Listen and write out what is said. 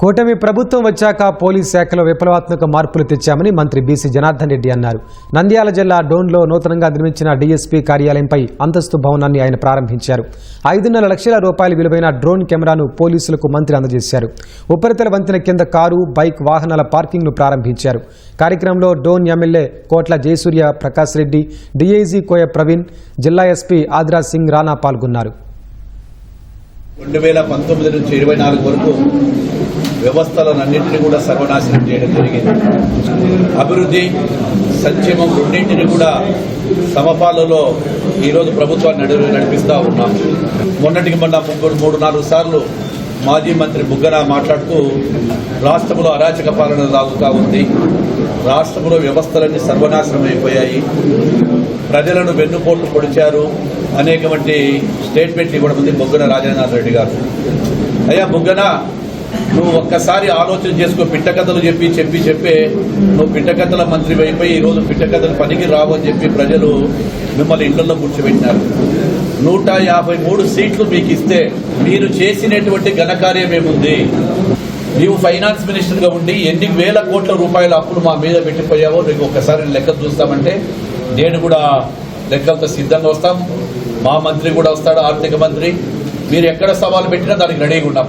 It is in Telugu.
కూటమి ప్రభుత్వం వచ్చాక పోలీస్ శాఖలో విప్లవాత్మక మార్పులు తెచ్చామని మంత్రి బీసీ జనార్దన్ రెడ్డి అన్నారు. నంద్యాల జిల్లా డోన్లో నూతనంగా నిర్మించిన డీఎస్పీ కార్యాలయంపై అంతస్తు భవనాన్ని ఆయన ప్రారంభించారు. ఐదున్నర లక్షల రూపాయల విలువైన డ్రోన్ కెమెరాను పోలీసులకు మంత్రి అందజేశారు. ఉపరితల వంతెన కింద కారు బైక్ వాహనాల పార్కింగ్ను ప్రారంభించారు. కార్యక్రమంలో డోన్ ఎమ్మెల్యే కోట్ల జయసూర్య ప్రకాష్ రెడ్డి డీఐజీ కోయ ప్రవీణ్ జిల్లా ఎస్పీ ఆద్రా సింగ్ రాణా పాల్గొన్నారు. రెండు వేల పంతొమ్మిది నుంచి ఇరవై నాలుగు వరకు వ్యవస్థలన్నింటినీ కూడా సర్వనాశనం చేయడం జరిగింది. అభివృద్ధి సంక్షేమం రెండింటిని కూడా సమపాలలో ఈరోజు ప్రభుత్వాన్ని నడిపిస్తూ ఉన్నాం. మొన్నటికి మొన్న ముగ్గురు మూడు నాలుగు సార్లు మాజీ మంత్రి బుగ్గన మాట్లాడుతూ రాష్ట్రంలో అరాచక పాలన సాగుతూ ఉంది. రాష్ట్రంలో వ్యవస్థలన్నీ సర్వనాశనం అయిపోయాయి ప్రజలను వెన్నుపోట్లు పొడిచారు. అనేకమంటి స్టేట్మెంట్ ఇవ్వడం ఉంది బుగ్గన రాజేంద్రనాథ్ రెడ్డి గారు. అయ్యా బుగ్గన నువ్వు ఒక్కసారి ఆలోచన చేసుకో పిట్టకథలు చెప్పి చెప్పి చెప్పే. నువ్వు పిట్టకథల మంత్రి అయిపోయి ఈరోజు పిట్టకథలు పనికి రావు అని చెప్పి ప్రజలు మిమ్మల్ని ఇళ్ళలో కూర్చోబెట్టినారు. నూట యాభై మూడు సీట్లు మీకు ఇస్తే మీరు చేసినటువంటి ఘనకార్యం ఏముంది? నీవు ఫైనాన్స్ మినిస్టర్గా ఉండి ఎన్ని వేల కోట్ల రూపాయల అప్పులు మా మీద పెట్టిపోయావో నీకు ఒక్కసారి లెక్క చూస్తామంటే నేను కూడా లెక్కలతో సిద్ధంగా వస్తాం. మా మంత్రి కూడా వస్తాడు ఆర్థిక మంత్రి. మీరు ఎక్కడ సవాలు పెట్టినా దానికి రెడీగా ఉన్నాం.